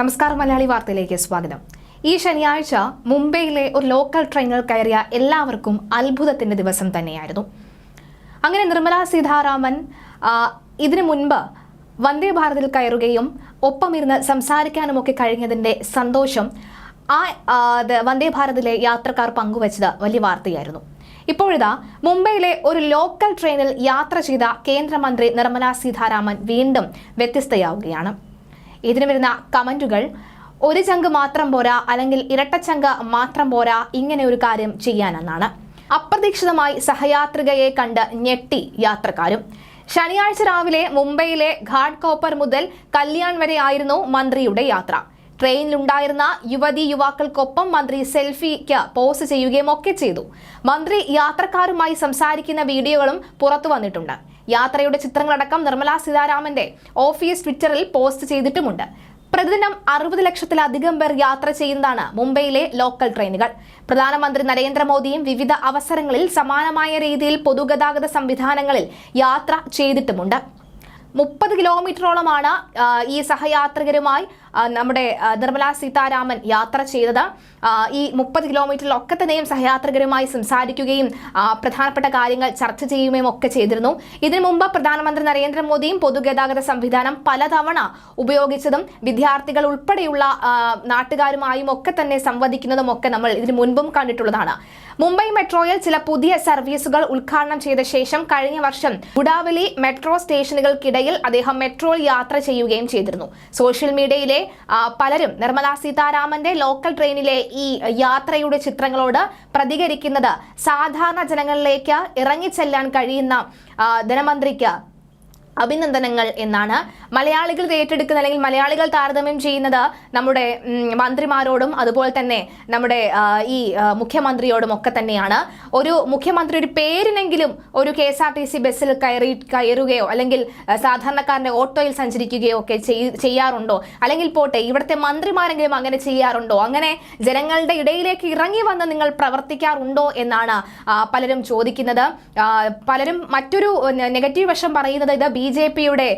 നമസ്കാരം മലയാളി വാർത്തയിലേക്ക് സ്വാഗതം. ഈ ശനിയാഴ്ച മുംബൈയിലെ ഒരു ലോക്കൽ ട്രെയിനിൽ കയറിയ എല്ലാവർക്കും അത്ഭുതത്തിന്റെ ദിവസം തന്നെയായിരുന്നു. അങ്ങനെ നിർമ്മല സീതാരാമൻ ഇതിനു മുൻപ് വന്ദേ ഭാരതിൽ കയറുകയും ഒപ്പമിരുന്ന് സംസാരിക്കാനുമൊക്കെ കഴിഞ്ഞതിന്റെ സന്തോഷം ആ, വന്ദേ ഭാരതിലെ യാത്രക്കാർ പങ്കുവച്ചത് വലിയ വാർത്തയായിരുന്നു. ഇപ്പോഴിതാ മുംബൈയിലെ ഒരു ലോക്കൽ ട്രെയിനിൽ യാത്ര ചെയ്ത കേന്ദ്രമന്ത്രി നിർമ്മല സീതാരാമൻ വീണ്ടും വ്യത്യസ്തയാവുകയാണ്. ഇതിന് വരുന്ന കമന്റുകൾ ഒരു ചങ്ക് മാത്രം പോരാ അല്ലെങ്കിൽ ഇരട്ടച്ചങ്ക് മാത്രം പോരാ ഇങ്ങനെ ഒരു കാര്യം ചെയ്യാനെന്നാണ്. അപ്രതീക്ഷിതമായി സഹയാത്രികയെ കണ്ട് ഞെട്ടി യാത്രക്കാരും. ശനിയാഴ്ച രാവിലെ മുംബൈയിലെ ഘാട്ട് കോപ്പർ മുതൽ കല്യാൺ വരെ ആയിരുന്നു മന്ത്രിയുടെ യാത്ര. ട്രെയിനിലുണ്ടായിരുന്ന യുവതി യുവാക്കൾക്കൊപ്പം മന്ത്രി സെൽഫിക്ക് പോസ്റ്റ് ചെയ്യുകയും ഒക്കെ ചെയ്തു. മന്ത്രി യാത്രക്കാരുമായി സംസാരിക്കുന്ന വീഡിയോകളും പുറത്തു വന്നിട്ടുണ്ട്. യാത്രയുടെ ചിത്രങ്ങളടക്കം നിർമ്മലാ സീതാരാമന്റെ ഓഫീസ് ട്വിറ്ററിൽ പോസ്റ്റ് ചെയ്തിട്ടുമുണ്ട്. പ്രതിദിനം അറുപത് ലക്ഷത്തിലധികം പേർ യാത്ര ചെയ്യുന്നതാണ് മുംബൈയിലെ ലോക്കൽ ട്രെയിനുകൾ. പ്രധാനമന്ത്രി നരേന്ദ്രമോദിയും വിവിധ അവസരങ്ങളിൽ സമാനമായ രീതിയിൽ പൊതുഗതാഗത സംവിധാനങ്ങളിൽ യാത്ര ചെയ്തിട്ടുമുണ്ട്. മുപ്പത് കിലോമീറ്ററോളമാണ് ഈ സഹയാത്രികരുമായി നമ്മുടെ നിർമ്മല സീതാരാമൻ യാത്ര ചെയ്തത്. ഈ മുപ്പത് കിലോമീറ്ററിലൊക്കെ തന്നെയും സഹയാത്രികരുമായി സംസാരിക്കുകയും പ്രധാനപ്പെട്ട കാര്യങ്ങൾ ചർച്ച ചെയ്യുകയും ഒക്കെ ചെയ്തിരുന്നു. ഇതിനു മുമ്പ് പ്രധാനമന്ത്രി നരേന്ദ്രമോദിയും പൊതുഗതാഗത സംവിധാനം പലതവണ ഉപയോഗിച്ചതും വിദ്യാർത്ഥികൾ ഉൾപ്പെടെയുള്ള നാട്ടുകാരുമായും ഒക്കെ തന്നെ സംവദിക്കുന്നതും ഒക്കെ നമ്മൾ ഇതിനു മുൻപും കണ്ടിട്ടുള്ളതാണ്. മുംബൈ മെട്രോയിൽ ചില പുതിയ സർവീസുകൾ ഉദ്ഘാടനം ചെയ്ത ശേഷം കഴിഞ്ഞ വർഷം ഗുഡാവലി മെട്രോ സ്റ്റേഷനുകൾക്കിടയിൽ അദ്ദേഹം മെട്രോയിൽ യാത്ര ചെയ്യുകയും ചെയ്തിരുന്നു. സോഷ്യൽ മീഡിയയിലെ പലരും നിർമ്മല സീതാരാമന്റെ ലോക്കൽ ട്രെയിനിലെ ഈ യാത്രയുടെ ചിത്രങ്ങളോട് പ്രതികരിക്കുന്നത് സാധാരണ ജനങ്ങളിലേക്ക് ഇറങ്ങിച്ചെല്ലാൻ കഴിയുന്ന ധനമന്ത്രിക്ക് അഭിനന്ദനങ്ങൾ എന്നാണ് മലയാളികൾ ഏറ്റെടുക്കുന്ന അല്ലെങ്കിൽ മലയാളികൾ താരതമ്യം ചെയ്യുന്നത് നമ്മുടെ മന്ത്രിമാരോടും അതുപോലെ തന്നെ നമ്മുടെ ഈ മുഖ്യമന്ത്രിയോടും ഒക്കെ തന്നെയാണ്. ഒരു മുഖ്യമന്ത്രി ഒരു പേരിനെങ്കിലും ഒരു K S R T C ബസ്സിൽ കയറി കയറുകയോ അല്ലെങ്കിൽ സാധാരണക്കാരന്റെ ഓട്ടോയിൽ സഞ്ചരിക്കുകയോ ഒക്കെ ചെയ്യാറുണ്ടോ? അല്ലെങ്കിൽ പോട്ടെ ഇവിടുത്തെ മന്ത്രിമാരെങ്കിലും അങ്ങനെ ചെയ്യാറുണ്ടോ? അങ്ങനെ ജനങ്ങളുടെ ഇടയിലേക്ക് ഇറങ്ങി വന്ന് നിങ്ങൾ പ്രവർത്തിക്കാറുണ്ടോ എന്നാണ് പലരും ചോദിക്കുന്നത്. പലരും മറ്റൊരു നെഗറ്റീവ് വശം പറയുന്നത് ഇത് ബി ജെ പിയുടെ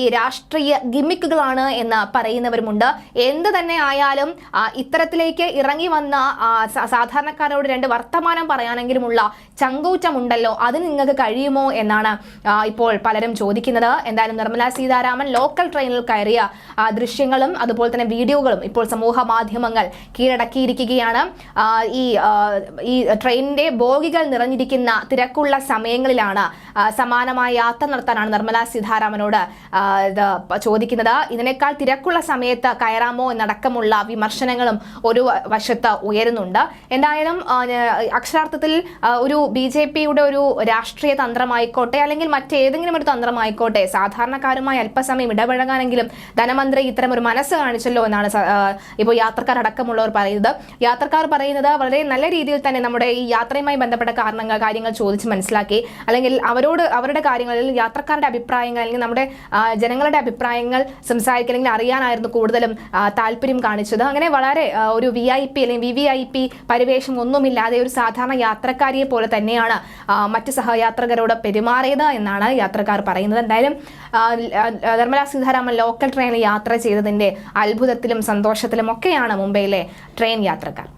ഈ രാഷ്ട്രീയ ഗിമ്മിക്കുകളാണ് എന്ന് പറയുന്നവരുമുണ്ട്. എന്ത് തന്നെ ആയാലും ഇത്തരത്തിലേക്ക് ഇറങ്ങി വന്ന സാധാരണക്കാരോട് രണ്ട് വർത്തമാനം പറയാനെങ്കിലുമുള്ള ചങ്കൂറ്റമുണ്ടല്ലോ അത് നിങ്ങൾക്ക് കഴിയുമോ എന്നാണ് ഇപ്പോൾ പലരും ചോദിക്കുന്നത്. എന്തായാലും നിർമ്മല സീതാരാമൻ ലോക്കൽ ട്രെയിനിൽ കയറിയ ദൃശ്യങ്ങളും അതുപോലെ തന്നെ വീഡിയോകളും ഇപ്പോൾ സമൂഹ മാധ്യമങ്ങൾ കീഴടക്കിയിരിക്കുകയാണ്. ഈ ഈ ട്രെയിനിന്റെ ബോഗികൾ നിറഞ്ഞിരിക്കുന്ന തിരക്കുള്ള സമയങ്ങളിലാണ് സമാനമായ യാത്ര നടത്താനാണ് നിർമ്മല സീതാരാമനോട് ചോദിക്കുന്നത് ഇതിനേക്കാൾ തിരക്കുള്ള സമയത്ത് കയറാമോ എന്നടക്കമുള്ള വിമർശനങ്ങളും ഒരു വശത്ത് ഉയരുന്നുണ്ട്. എന്തായാലും അക്ഷരാർത്ഥത്തിൽ ഒരു ബി ജെ പിയുടെ ഒരു രാഷ്ട്രീയ തന്ത്രമായിക്കോട്ടെ അല്ലെങ്കിൽ മറ്റേതെങ്കിലും ഒരു തന്ത്രമായിക്കോട്ടെ സാധാരണക്കാരുമായി അല്പസമയം ഇടപഴകാനെങ്കിലും ധനമന്ത്രി ഇത്തരം ഒരു മനസ്സ് കാണിച്ചല്ലോ എന്നാണ് ഇപ്പോൾ യാത്രക്കാർ അടക്കമുള്ളവർ പറയുന്നത്. യാത്രക്കാർ പറയുന്നത് വളരെ നല്ല രീതിയിൽ തന്നെ നമ്മുടെ ഈ യാത്രയുമായി ബന്ധപ്പെട്ട കാരണങ്ങൾ കാര്യങ്ങൾ ചോദിച്ച് മനസ്സിലാക്കി അല്ലെങ്കിൽ അവരോട് അവരുടെ കാര്യങ്ങളിൽ യാത്രക്കാരുടെ അഭിപ്രായങ്ങൾ അല്ലെങ്കിൽ നമ്മുടെ ജനങ്ങളുടെ അഭിപ്രായങ്ങൾ സംസാരിക്കുക അല്ലെങ്കിൽ അറിയാനായിരുന്നു കൂടുതലും താല്പര്യം കാണിച്ചത്. അങ്ങനെ വളരെ ഒരു വി ഐ പി അല്ലെങ്കിൽ വി വി ഐ പി പരിവേഷം ഒന്നുമില്ലാതെ ഒരു സാധാരണ യാത്രക്കാരിയെ പോലെ തന്നെയാണ് മറ്റ് സഹയാത്രകരോട് പെരുമാറിയത് എന്നാണ് യാത്രക്കാർ പറയുന്നത്. എന്തായാലും നിർമ്മല സീതാരാമൻ ലോക്കൽ ട്രെയിനിൽ യാത്ര ചെയ്തതിന്റെ അത്ഭുതത്തിലും സന്തോഷത്തിലും ഒക്കെയാണ് മുംബൈയിലെ ട്രെയിൻ യാത്രക്കാർ.